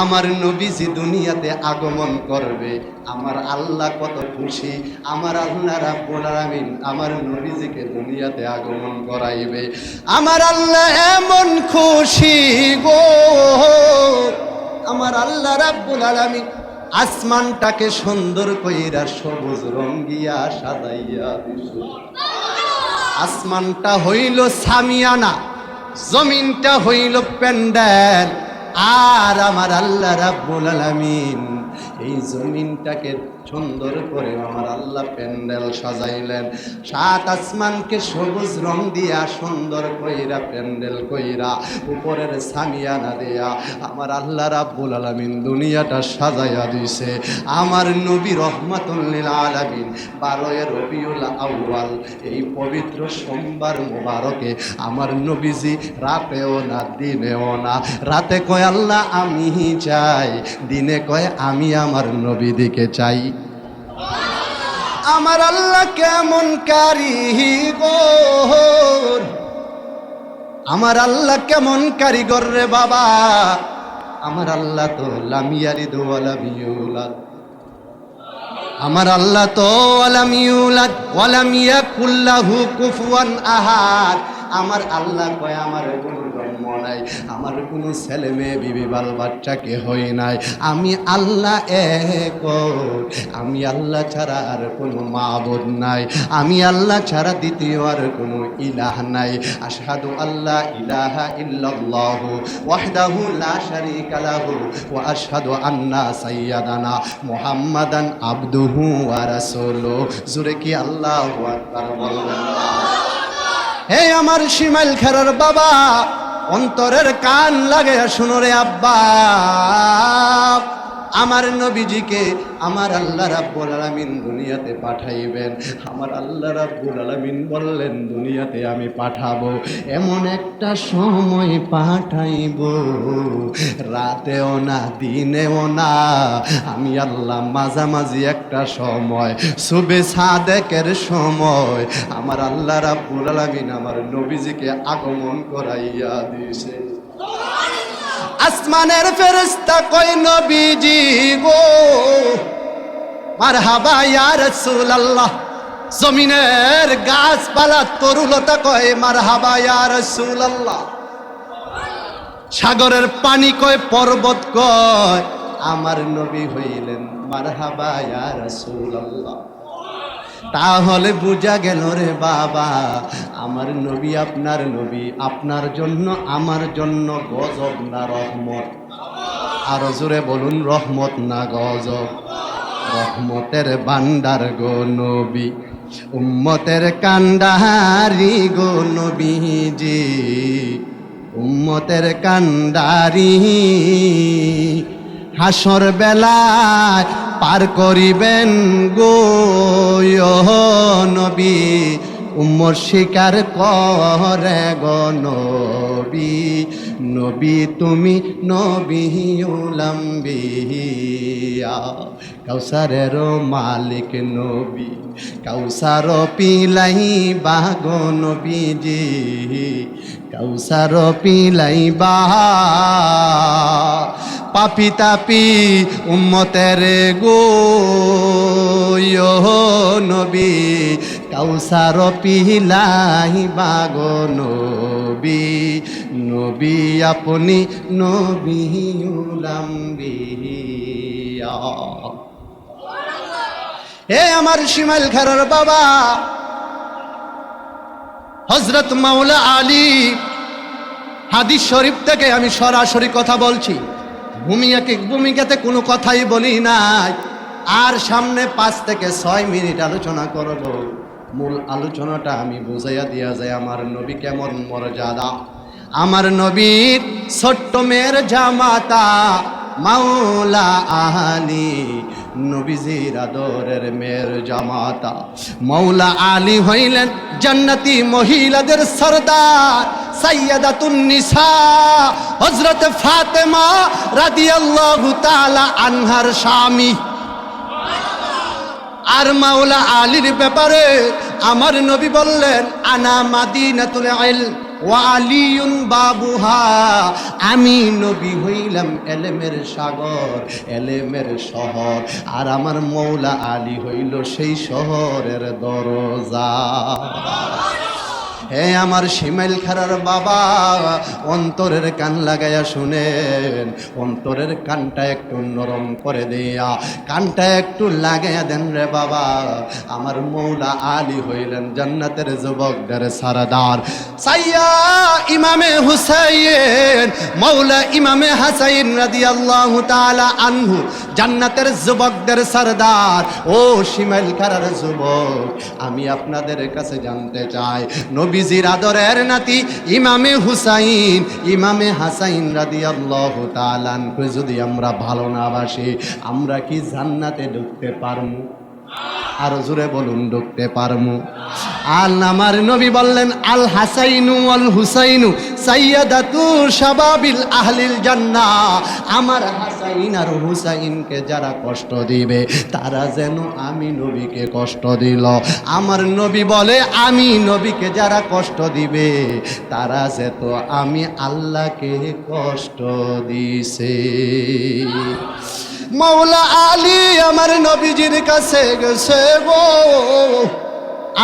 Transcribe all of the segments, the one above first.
আমার নবীজি দুনিয়াতে আগমন করবে। আমার আল্লাহ কত খুশি। আমার আল্লাহ রাব্বুল আলামিন আমার নবীজিকে দুনিয়াতে আগমন করাইবে। আমার আল্লাহ এমন খুশি গো। আমার আল্লাহ রাব্বুল আলামিন আসমানটাকে সুন্দর কইরা সবুজ রঙ্গিয়া সাজাইয়া আসমানটা হইল সামিয়ানা, জমিনটা হইল প্যান্ডেল। আর আমার আল্লাহ রাব্বুল আলামিন এই জমিনটাকে সুন্দর করে আমার আল্লাহ প্যান্ডেল সাজাইলেন। সাত আসমানকে সবুজ রং দিয়া সুন্দর কইরা, প্যান্ডেল কইরা, উপরের সামিয়ানা দেয়া আমার আল্লাহ রাব্বুল আলামিন দুনিয়াটা সাজাইয়া দিছে। আমার নবী রহমাতুল্লিল আলামিন বারোয় রবিউল আউয়াল, এই পবিত্র সোমবার মোবারকে আমার নবীজি রাতেও না, দিনেও না। রাতে কয়, আল্লাহ, আমি চাই। দিনে কয়, আমি আমার নবী দিকে চাই। আমার আল্লাহ কেমন কারিগর আমার আল্লাহ কেমন কারিগর রে বাবা? আমার আল্লাহ তো লামিয়ারি দোয়ালা বিউলাদ আমার আল্লাহ তো ওয়ালামিউলাদ ওয়ালামিয়া কুল্লাহু কুফুয়ান আহাদ। আমার আল্লাহ কয় আমার নাই। আমার কোনো ছেলে মেয়ে, বিবি, বাল বাচ্চাকে হই নাই। আমি আল্লাহ এক আমি আল্লাহ ছাড়া আর কোনো মাবুদ নাই। আমি আল্লাহ ছাড়া দ্বিতীয় আর কোনো ইলাহ নাই। আশহাদু আল্লাহ ইলাহা ইল্লাল্লাহু ওয়াহদাহু লা শারীকা লাহু ওয়া আশহাদু আন্না সাইয়্যিদানা মুহাম্মাদান আবদুহু ওয়া রাসূলুহু। জুরে কি আল্লাহু আকবার বলবেন হে আমার শিমাইল খেরার বাবা অন্তরের কান লাগে শুনো রে আব্বা। আমার নবীজিকে আমার আল্লাহ রাব্বুল আলামিন দুনিয়াতে পাঠাইবেন। আমার আল্লাহ রাব্বুল আলামিন বললেন, দুনিয়াতে আমি পাঠাবো, এমন একটা সময় পাঠাইব। রাতেও না, দিনেও না। আমি আল্লাহ মাঝামাঝি একটা সময় সুবে সাদেকের সময়। আমার আল্লাহ রাব্বুল আলামিন আমার নবীজিকে আগমন করাইয়া দিয়েছে আসমানের ফেরেস্তা কই নবীজি গো, মারহাবা ইয়া রাসূলুল্লাহ, জমিনের গাছপালা তরুলতা কয়, মারহাবা ইয়া রাসূলুল্লাহ, সাগরের পানি কয়, পর্বত কয়, আমার নবী হইলেন মারহাবা ইয়া রাসূলুল্লাহ। তাহলে বুঝা গেল রে বাবা, আমার নবী আপনার নবী, আপনার জন্য, আমার জন্য গজব না রহমত? আরও জোরে বলুন, রহমত না গজব? রহমতের বান্দার গো নবী, উম্মতের কান্ডারি গো নবীজি, উম্মতের কান্ডারি হাসর বেলায় পার করিবেন গো উম্মর শিকার করে গো নবী। নবী তুমি নবী উলম্বিয়া কাউসারের মালিক নবী। কাউসার পিলাই বাগো নবীজি। কাউসার পিলাই বা পাপি তাপি উম্মতের গো নবী। কাউসার পিলাই বাগো নবী নবী আপনি নবী হে আমার শিমাইল খারার বাবা হজরত মাওলা আলী, হাদিস শরীফ থেকে আমি সরাসরি কথা বলছি। ভূমিকাকে ভূমিকাতে কোনো কথাই বলি নাই। আর সামনে পাঁচ থেকে ছয় মিনিট আলোচনা করব। মূল আলোচনাটা আমি বুঝাইয়া দিয়া যায় আমার নবী কেমন মর্যাদা? আমার নবীর ছোট্ট মেয়ের জামাতা, মাওলা আলী, নবীজির আদরের মেয়ের জামাতা। মৌলা আলী হইলেন জান্নাতি মহিলাদের সরদার, সাইয়াদাতুন নিসা। হযরত ফাতেমা রাদিয়াল্লাহু তাআলা আনহার স্বামী। আর মাওলা আলীর ব্যাপারে আমার নবী বললেন, আনা মাদিনাতুল ইলম ওয়া আলিউন বাবুহা। আমি নবী হইলাম এলেমের সাগর, এলেমের শহর। আর আমার মৌলা আলী হইল সেই শহরের দরজা। হে আমার শিমাইল খারার বাবা, অন্তরের কান লাগাইয়া শুনেন। অন্তরের কানটা একটু নরম করে দেয়া, কানটা একটু লাগাইয়া দেন রে বাবা। আমার মৌলা আলী হইলেন জান্নাতের যুবকদের সারাদার। সাইয়া ইমামে হুসাইন, মৌলা ইমামে হাসাইন রাদিয়াল্লাহু তাআলা আনহু, জান্নাতের যুবকদের সারদার। ও শিমাইল খারার যুবক, আমি আপনাদের কাছে জানতে চাই নবীজির আদরের নাতি ইমামে হুসাইন, ইমামে হাসাইন রাদি আল্লাহ তালানকে যদি আমরা ভালো না বাসি, আমরা কি জান্নাতে ঢুকতে পারমু আরও জোরে বলুন, ঢুকতে পারমু। আল আমার নবী বললেন, আল হাসাইনু আল হুসাইনু সাইয়াদাতু শাবাবিল আহলিল জান্নাহ। আমার হাসাইন আর হুসাইনকে যারা কষ্ট দিবে, তারা যেন আমি নবীকে কষ্ট দিল। আমার নবী বলে, আমি নবীকে যারা কষ্ট দিবে, তারা যে তো আমি আল্লাহকে কষ্ট দিছে। মৌলা আলী আমার নবীজির কাছে গেছে গো।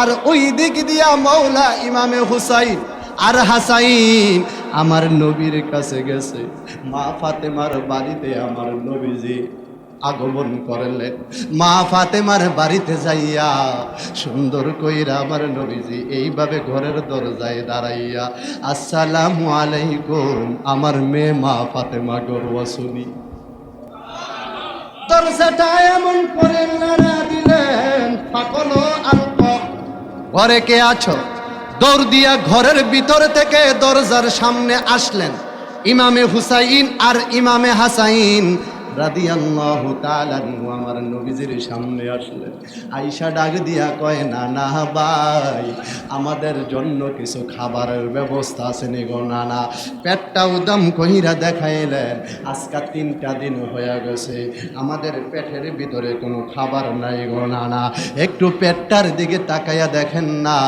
আর ওই দিক দিয়া মৌলা ইমামে হুসাইন আর হাসাইন আমার নবীর কাছে গেছে। মা ফাতেমার বাড়িতে আমার নবীজি আগমন করলেন। মা ফাতেমার বাড়িতে যাইয়া সুন্দর কইরা আমার নবীজি এইভাবে ঘরের দরজায় দাঁড়াইয়া, আসসালামু আলাইকুম, আমার মেয়ে মা ফাতেমা গর্ব শুনি। এমন করে নাড়া দিলেন আলপ। ঘরে কে আছো? দৌড় দিয়া ঘরের ভিতর থেকে দরজার সামনে আসলেন। ইমামে হুসাইন আর ইমামে হাসাইন রাদিয়াল্লাহু তাআলা আনহু আমার নবীজির সামনে আসলেন আইসা ডাক দিয়া কয়, না না ভাই, আমাদের জন্য কিছু খাবারের ব্যবস্থা আছে নি নানা পেটটা উদম কহিরা দেখাইলেন, আজকা তিনটা দিন হয়ে গেছে, আমাদের পেটের ভিতরে কোনো খাবার নাই গো নানা একটু পেটটার দিকে তাকাইয়া দেখেন না,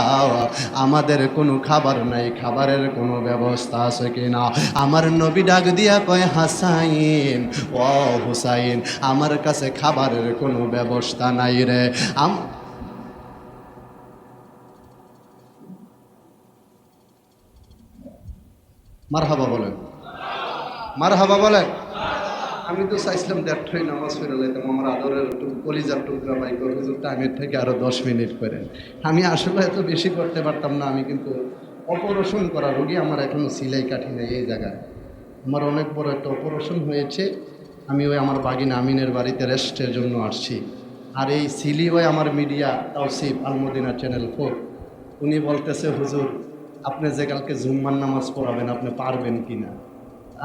আমাদের কোনো খাবার নাই, খাবারের কোনো ব্যবস্থা আছে কিনা? আমার নবী ডাক দিয়া কয়, হাসাইন, ও হুসাইন, আমার কাছে খাবারের কোনো ব্যবস্থা নাই রে। আম মার হাবা বলেন। মার হাবা বলেন। আমি তো চাইছিলাম দেড়টাই নামাজ ফিরে লাইতাম, আমার আদরের কলিজার টুকরা বাইক হুজুর টাইমের থেকে আরও দশ মিনিট করেন। আমি আসলে এত বেশি করতে পারতাম না, আমি কিন্তু অপারেশন করা রোগী আমার এখনও সিলাই কাঠি নেই এই জায়গায়। আমার অনেক বড় একটা অপারেশন হয়েছে আমি ওই আমার বাগিন আমিনের বাড়িতে রেস্টের জন্য আসছি। আর এই সিলি ওই আমার media, Tawsif Almadina channel four, উনি বলতেছে, হুজুর, আপনি যে কালকে জুম্মার নামাজ পড়াবেন, আপনি পারবেন কি না?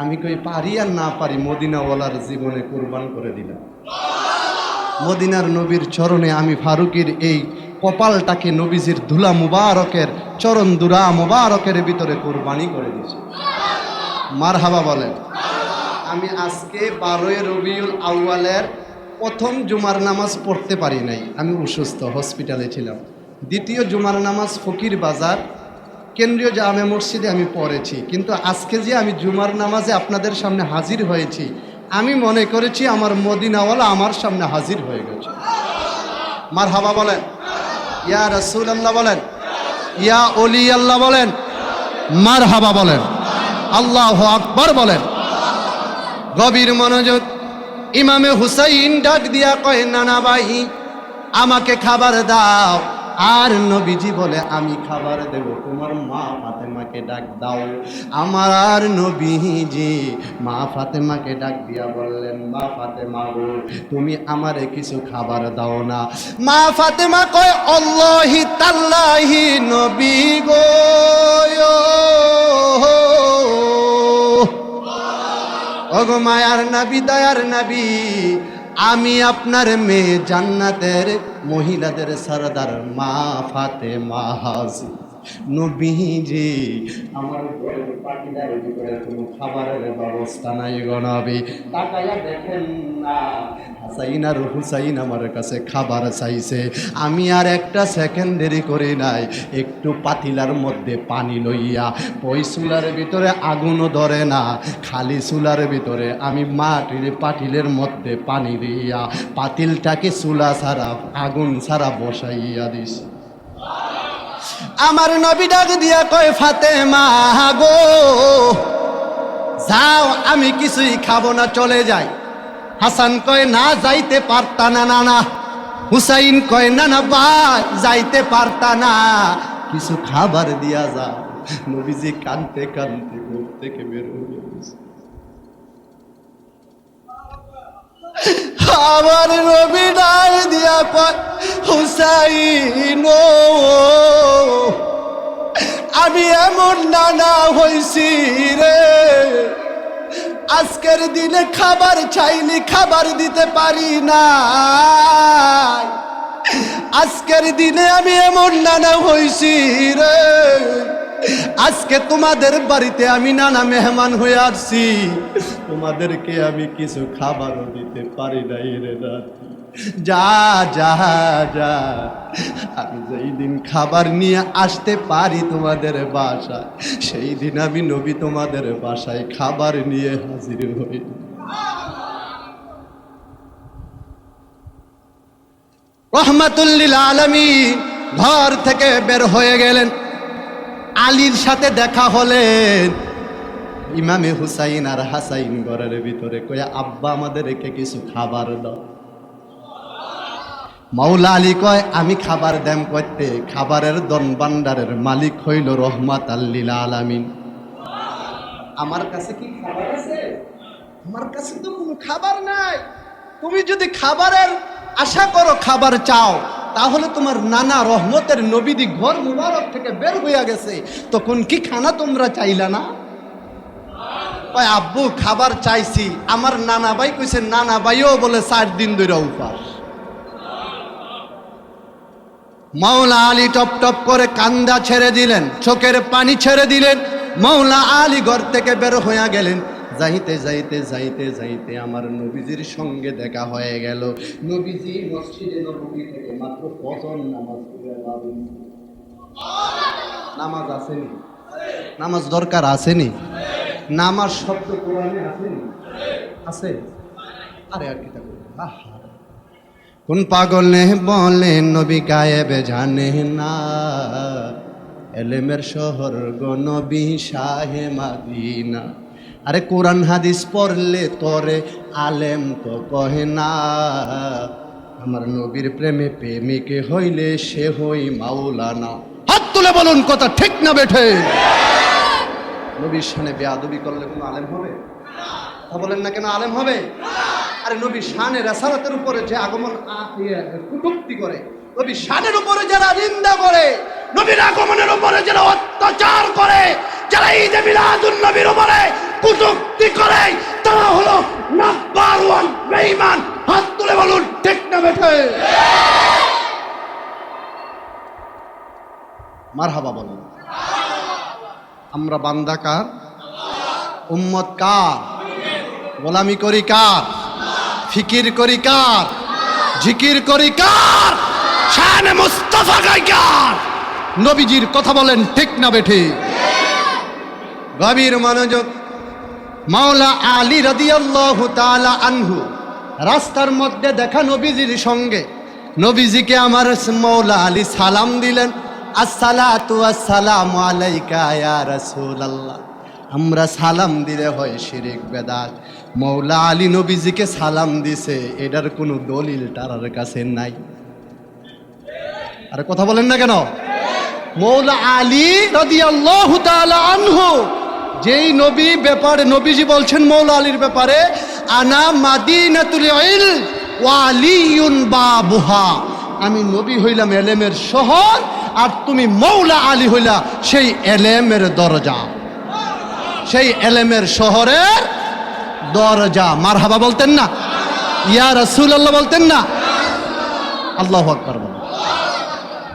আমি কই, পারি আর না পারি, মদিনাওয়ালার জীবনে কোরবান করে দিলাম। মদিনার নবীর চরণে আমি ফারুকের এই কপালটাকে নবীজির ধুলা মুবারকের, চরণ দুরা মুবারকের ভিতরে কোরবানি করে দিয়েছি। মার হাবা বলেন। আমি আজকে বারোই রবিউল আউয়ালের প্রথম জুমার নামাজ পড়তে পারি নাই। আমি অসুস্থ হসপিটালে ছিলাম। দ্বিতীয় জুমার নামাজ ফকির বাজার, কেন্দ্রীয় জামে মসজিদে আমি পড়েছি। কিন্তু আজকে যে আমি জুমার নামাজে আপনাদের সামনে হাজির হয়েছি, আমি মনে করেছি আমার মদিনাওয়ালা আমার সামনে হাজির হয়ে গেছে। মার হাবা বলেন। ইয়া রসুল আল্লাহ বলেন। ইয়া অলি আল্লাহ বলেন। মার হাবা বলেন। আল্লাহ আকবর বলেন। গভীর মনোযোগ। ইমামে হুসাইন ডাক দিয়া কয়, নানা ভাই, আমাকে খাবার দাও। আর নবীজি বলে, আমি খাবার দেব। তোমার মা ফাতেমাকে ডাক দাও। আমার আর নবীজি মা ফাতেমাকে ডাক দিয়া বললেন, মা ফাতেমা গো, তুমি আমারে কিছু খাবার দাও না। মা ফাতেমা কয়, অল্লাহি তাল্লাহি নবী গো ওগো মায়ার নাবি, দয়ার নাবি, আমি আপনার মেয়ে জান্নাতের মহিলাদের সরদার মা ফাতে মা হাজি। নবীজি, আমার ঘরের কোনো খাবারের ব্যবস্থা নাই গো নবী। তাকাইয়া দেখেন না, হাসাইন আর হুসাইন আমার কাছে খাবার চাইছে। আমি আর একটা সেকেন্ড দেরি করি নাই, একটু পাতিলার মধ্যে পানি লইয়া। ওই চুলার ভিতরে আগুনও ধরে না, খালি চুলার ভিতরে আমি মাটির পাতিলের মধ্যে পানি দিয়া পাতিলটাকে চুলা ছাড়া, আগুন ছাড়া বসাইয়া দিছি। আমার নবী ডাক দিয়া কয় ফাতে গো যাও, আমি কিছুই খাব না, চলে যাই। হাসান কয়, না, যাইতে পারতা না না না। হুসাইন কয়, না না ভাই যাইতে পারতা না। কিছু খাবার দিয়া যাও। নবীজি কানতে কানতে ঘর থেকে বের হয়ে গেছে। আমার নবী ডাক দিয়া কয়, হুসাইন আমি এমন নানা হইছি রে। আজকের দিনে খাবার চাইলে, খাবার দিতে পারি না আজকের দিনে আমি এমন নানা হইছি রে। আজকে তোমাদের বাড়িতে আমি নানা মেহমান হয়ে আসছি। তোমাদেরকে আমি কিছু খাবারও দিতে পারি নাই রে নাতি। যা যা যা। আমি যেই দিন খাবার নিয়ে আসতে পারি তোমাদের বাসায়, সেই দিন আমি নবী তোমাদের বাসায় খাবার নিয়ে হাজির হই। রহমাতুল্লিল আলমী ঘর থেকে বের হয়ে গেলেন। আলীর সাথে দেখা হলেন। ইমামে হুসাইন আর হাসাইন ঘরের ভিতরে কয়ে, আব্বা, আমাদেরকে কিছু খাবার দাও। মাওলা আলী কয়, আমি খাবার দেম করতে। খাবারের দন ভান্ডারের মালিক হইল রহমাত আল্লিল আলামিন। আমার কাছে কি খাবার আছে? আমার কাছে তো কোনো খাবার নাই। তুমি যদি খাবারের আশা করো, খাবার চাও। তাহলে তোমার নানা রহমতের নবীদি ঘর মুবারক থেকে বের হইয়া গেছে। তখন কি খানা তোমরা চাইলা না? কয়, আব্বু, খাবার চাইছি। আমার নানা ভাই কইছে নানা ভাইও বলে চার দিন ধরে উপাস। মাওলা আলী টপ টপ করে কান্দা ছেড়ে দিলেন, চোখের পানি ছেড়ে দিলেন। মাওলা আলী ঘর থেকে বের হইয়া গেলেন। যাইতে যাইতে যাইতে যাইতে আমার নবীজির সঙ্গে দেখা হয়ে গেল। নবীজি মসজিদে নবী থেকে মাত্র ফজর নামাজ নামাজ আসেনি? নামাজ দরকার আসেনি? নামাজ শব্দ কোরআনে আসেনি? আছে? আরে আর কি কোন পাগল নে বলে নবী গায়েবে জানে না। এলেমের শহর গো নবী শাহে মাদিনা। আরে কোরআন হাদিস পড়লে তোরে আলেম তো কহে না। আমার নবীর প্রেমে প্রেমিকে হইলে সে হই মাওলানা। হাত তুলে বলুন কথা ঠিক না বেঠে? নবীর সানে বেয়াদবি করলে কোনো আলেম হবে? বলেন না কেন আলেম হবে? আরে নবী শানে রেসারতের উপরে যে আগমন ইয়ে, করে নবী শানের উপরে যারা নিন্দা করে নবীর আগমনের উপরে যারা অত্যাচার করে যারা ঈদে মিলাদুন নবীর উপরে কটূক্তি করে, তারা হলো নাম্বার ওয়ান বেঈমান। হাত তুলে বলুন, ঠিক না বেঠে? মারহাবা বলুন। আমরা বান্দা কার? উম্মত কার? গোলামি করি কার? ফিকির করি কার? জিকির করি কার? শানে মুস্তাফা কার? নবীজির কথা বলেন, ঠিক না বেঠি? গভীর মনোযোগ। মাওলা আলী রাদিয়াল্লাহু তাআলা আনহু, রাস্তার মধ্যে দেখা নবীজির সঙ্গে। নবীজিকে আমার মৌলা আলী সালাম দিলেন, আসসালাতু আসসালামু আলাইকা ইয়া রাসূলুল্লাহ। আমরা সালাম দিলে হয় শিরিক বেদাত। মৌলা আলী নবীজিকে সালাম দিছে, এটার কোনো দলিল তার কাছে নাই। আরে কথা বলেন না কেন? মৌলা আলী রাদিয়াল্লাহু তাআলা আনহু যেই নবী ব্যাপারে নবীজি বলছেন মৌলা আলীর ব্যাপারে, আনা মাদিনাতুল বাবুহা। আমি নবী হইলাম এলেমের শহর, আর তুমি মৌলা আলী হইলা সেই এলেমের দরজা। সেই এলেমের শহরের দরজা। মারহাবা বলতেন না? ইয়া রসুল রাসূলুল্লাহ বলতেন না? আল্লাহ আকবার বলেন।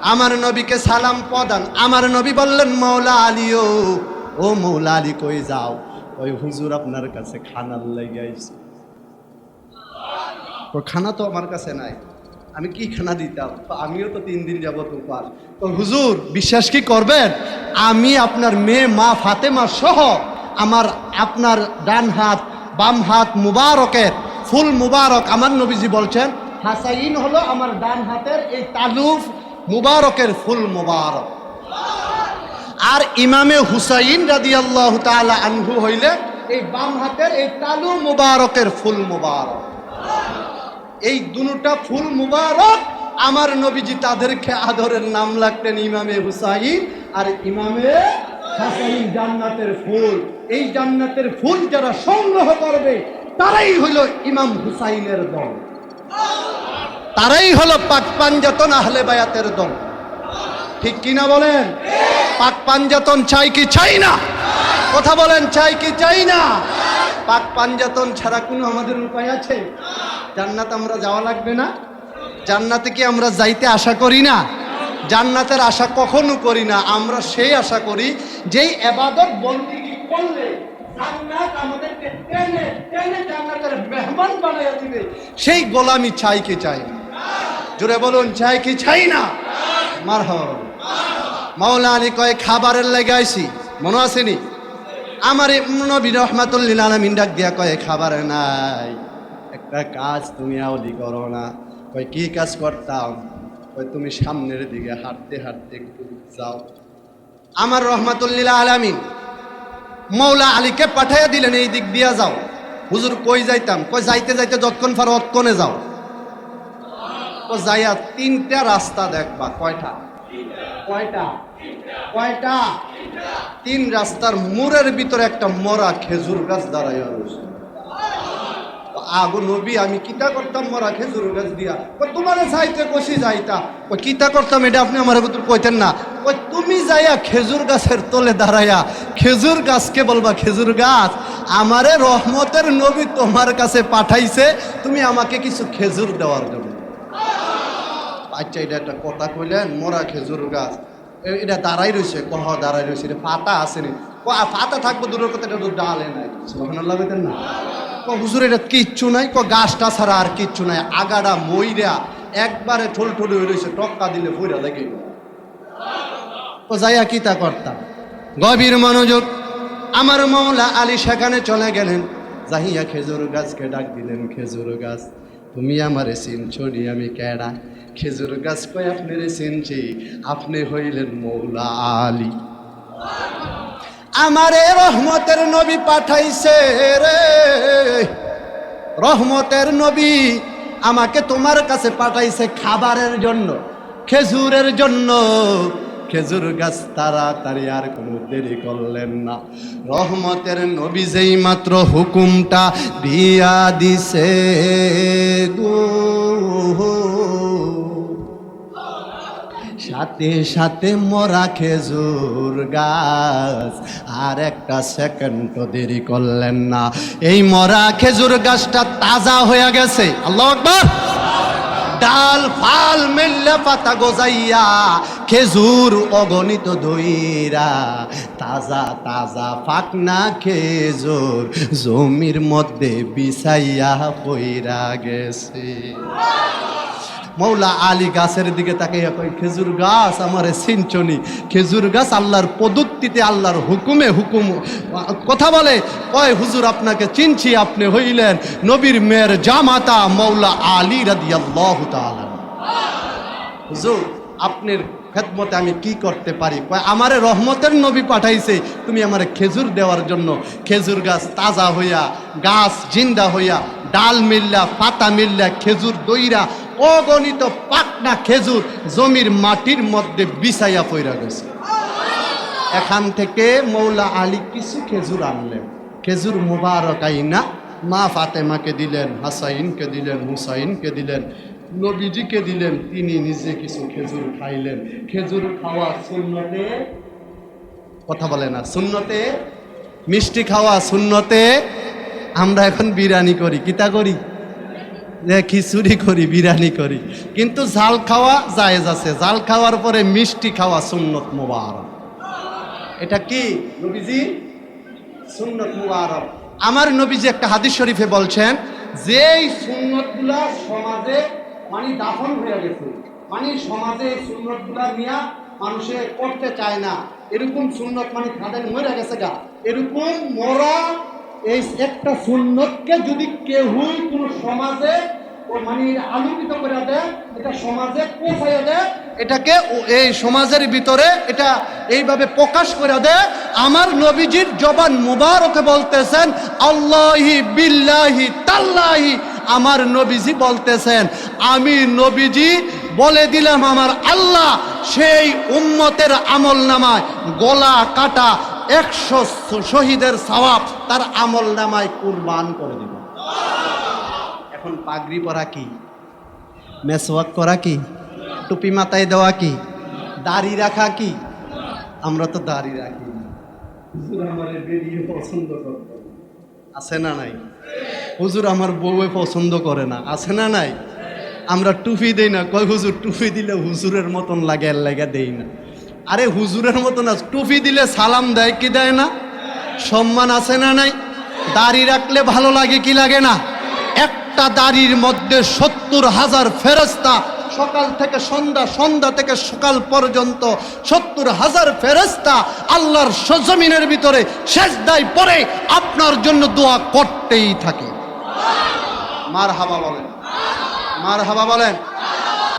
আমার নবীকে সালাম প্রদান। আমার নবী বললেন, মৌলা আলীও ও মৌলা আলী কই যাও? ওই হুজুর আপনার কাছে খানার লেগে তো খানা তো আমার কাছে নাই। আমি কি খানা দিতাম? তো আমিও তো তিন দিন যাব পার তো হুজুর, বিশ্বাস কি করবেন? আমি আপনার মেয়ে, মা ফাতেমা সহ আমার আপনার ডান হাত, বাম হাত মুবারকের, ফুল মুবারক আমার নবীজি বলছেন, হাসাইন হলো আমার ডান হাতের এই তালুফ মুবারকের ফুল মুবারক। আর ইমামে হুসাইন রাদি আল্লাহ আনহু হইলে এই বাম হাতের এই তালু মুবারকের ফুল মুবারক। এই দুটা ফুল মুবারক আমার নবীজি তাদেরকে আদরের নাম লাগতেন ইমামে হুসাইন আর ইমামে হাসাইন জান্নাতের ফুল। এই জান্নাতের ফুল যারা সংগ্রহ করবে, তারাই হইল ইমাম হুসাইনের দল। তারাই হলো পাক পাঞ্জাতন আহলে বায়াতের দল। ঠিক কিনা বলেন? পাক পাঞ্জাতন চাই কি চাই না? কথা বলেন চাই কি চাই না? পাক পাঞ্জাতন ছাড়া কোনো আমাদের উপায় আছে? জান্নাত আমরা যাওয়া লাগবে না। জান্নাতে কি আমরা যাইতে আশা করি না? জান্নাতের আশা কখনো করি না। আমরা সেই আশা করি যেই এবাদত বন্দিগি করলে জান্নাত আমাদেরকে টেনে টেনে জান্নাতের মেহমান দিবে। সেই গোলামি চাই কি চাই না? জোরে বলুন চাই কি চাই না? মার মাওলা আলী কয় খাবারের লেগে আইছি? মনে আসেনি আমার এই নবী রহমাতুল্লিল আলমিন ডাক দিয়া কয়ে, খাবার নাই। একটা কাজ তুমি আউলি করো না। কয়, কি কাজ করতাম? কয়, তুমি সামনের দিকে হাঁটতে হাঁটতে একটু যাও। আমার রহমাতুল্লিল আলামিন মৌলা আলীকে পাঠাইয়া দিলেন, এই দিক দিয়া যাও। হুজুর, কই যাইতাম? কই যাইতে যাইতে যতক্ষণ পারো অতক্ষণে যাও। যাইয়া তিনটা রাস্তা দেখবা, কয়টা? কয়টা? কয়টা? তিন রাস্তার মোড়ের ভিতরে একটা মরা খেজুর গাছ দাঁড়াইয়া রয়েছে। আগো নবী, আমি কিতা করতাম মরা খেজুর গাছ দিয়া? তোমারে চাইতে কষি যাইতা? কই কিতা করতাম এটা আপনি আমার ভিতর কইতেন না। কই তুমি যাইয়া খেজুর গাছের তলে দাঁড়াইয়া, খেজুর গাছকে বলবা খেজুর গাছ, আমারে রহমতের নবী তোমার কাছে পাঠাইছে, তুমি আমাকে কিছু খেজুর দেওয়ার জন্য। আচ্ছা এটা একটা কথা কইলেন, মরা খেজুর গাছ। এটা দাঁড়াই রয়েছে কহ দাঁড়াই রয়েছে এটা পাতা আসেনি পাতা থাকব দূরের কথা, এটা তো ডালে নাই। না। ক হুজুর, এটা কিচ্ছু নাই। ক গাছটা ছাড়া আর কিচ্ছু নাই। আগাডা মইরা একবারে ঠোল ঠোল হয়ে রয়েছে টক্কা দিলে ফুইরা দেখে ও যাইয়া কি তা করতাম? গভীর মনোযোগ। আমার মৌলা আলী সেখানে চলে গেলেন। যাহিয়া খেজুর গাছকে ডাক দিলেন, খেজুর গাছ তুমি আমারে চিনছো নি আমি কেডা? খেজুর গাছ কই আপনারে চিনছি? আপনি হইলেন মৌলা আলী। আমারে রহমতের নবী পাঠাইছে রে। রহমতের নবী আমাকে তোমার কাছে পাঠাইছে খাবারের জন্য, খেজুরের জন্য। খেজুর গাছ তাড়াতাড়ি আর কোনো দেরি করলেন না। রহমতের নবী যেই মাত্র হুকুমটা দিয়া দিছে। গো সাথে সাথে মরা খেজুর গাছ আর একটা সেকেন্ড দেরি করলেন না। এই মরা খেজুর গাছটা তাজা হয়ে গেছে। আল্লাহ আকবার। ডাল, ফাল মেল্লা পাতা গজাইয়া খেজুর অগণিত দইরা, তাজা তাজা ফাকনা খেজুর জমির মধ্যে বিছাইয়া পইরা গেছে। মৌলা আলী গাছের দিকে তাকে খেজুর গাছ আমারে সিঞ্চনি, খেজুর গাছ আল্লাহর পদ্ধতিতে আল্লাহর হুকুমে হুকুম কথা বলে, কয়, হুজুর আপনাকে চিনছি, আপনি হইলেন নবীর মেয়ের জামাতা মৌলা আলী রাদিয়াল্লাহু তাআলা হুজুর, আপনার খেদমতে আমি কি করতে পারি? আমারে রহমতের নবী পাঠাইছে, তুমি আমারে খেজুর দেওয়ার জন্য। খেজুর গাছ তাজা হইয়া, গাছ জিন্দা হইয়া, ডাল মিল্লা, পাতা মিল্লা, খেজুর দইরা, অগণিত পাকনা খেজুর জমির মাটির মধ্যে বিছাইয়া পইরা গেছে। এখান থেকে মৌলা আলী কিছু খেজুর আনলেন। খেজুর মুবারক আইনা, মা ফাতেমাকে দিলেন, হাসাইনকে দিলেন, হুসাইনকে দিলেন। নবীজিকে দিলেন? তিনি নিজে কিছু খেজুর খাইলেন। খেজুর খাওয়া শূন্যতে কথা বলে না শূন্যতে মিষ্টি খাওয়া শূন্যতে আমরা এখন বিরিয়ানি করি। কিতা করি? খিচুড়ি করি, বিরিয়ানি করি। কিন্তু জাল খাওয়া জায়েজ আছে। জাল খাওয়ার পরে মিষ্টি খাওয়া সুন্নত মুবারক। এটা কি? নবীজি? সুন্নত মুবারক। আমার নবীজি একটা হাদিস শরীফে বলছেন যে এই সুন্নতগুলা সমাজে মানে দাফন হয়ে গেছে। মানে সমাজে এই সুন্নতগুলা নিয়ে মানুষে করতে চায় না। এরকম সুন্নত মানে তাদের মরে গেছে গা। এরকম মরা এই একটা সুন্নতকে যদি কেউই কোনো সমাজে মানে আলোকিত করে দেয়, এটা সমাজে পৌঁছাইয়া দেয়, এটাকে এই সমাজের ভিতরে এটা এইভাবে প্রকাশ করে দেয়। আমার নবীজির জবান মুবারকে বলতেছেন, আল্লাহি বিল্লাহি তাল্লাহি আমার নবীজি বলতেছেন আমি নবীজি বলে দিলাম আমার আল্লাহ সেই উম্মতের আমল নামায় গলা কাটা একশো শহীদের সওয়াব তার আমল নামায় কুরবান করে দিব। এখন পাগড়ি পরা কি? মেসওয়াক করা কি? টুপি মাথায় দেওয়া কি? দাড়ি রাখা কি? আমরা তো দাড়ি রাখি। আছে না নাই? হুজুর আমার বউয়ে পছন্দ করে না, আছে না নাই? আমরা টুপি দেই না, কয় হুজুর, টুপি দিলে হুজুরের মতন লাগে, আর লাগে দেই না। আরে হুজুরের মতন আছে, টুপি দিলে সালাম দেয়, কি দেয় না? সম্মান আছে না নাই? দাড়ি রাখলে ভালো লাগে, কি লাগে না? একটা দাড়ির মধ্যে সত্তর হাজার ফেরস্তা সকাল থেকে সন্ধ্যা সন্ধ্যা থেকে সকাল পর্যন্ত সত্তর হাজার ফেরস্তা আল্লাহর সজমিনের ভিতরে শেষ দায় পরে আপনার জন্য দোয়া করতেই থাকে। মার হাবা বলেন। মার হাবা বলেন।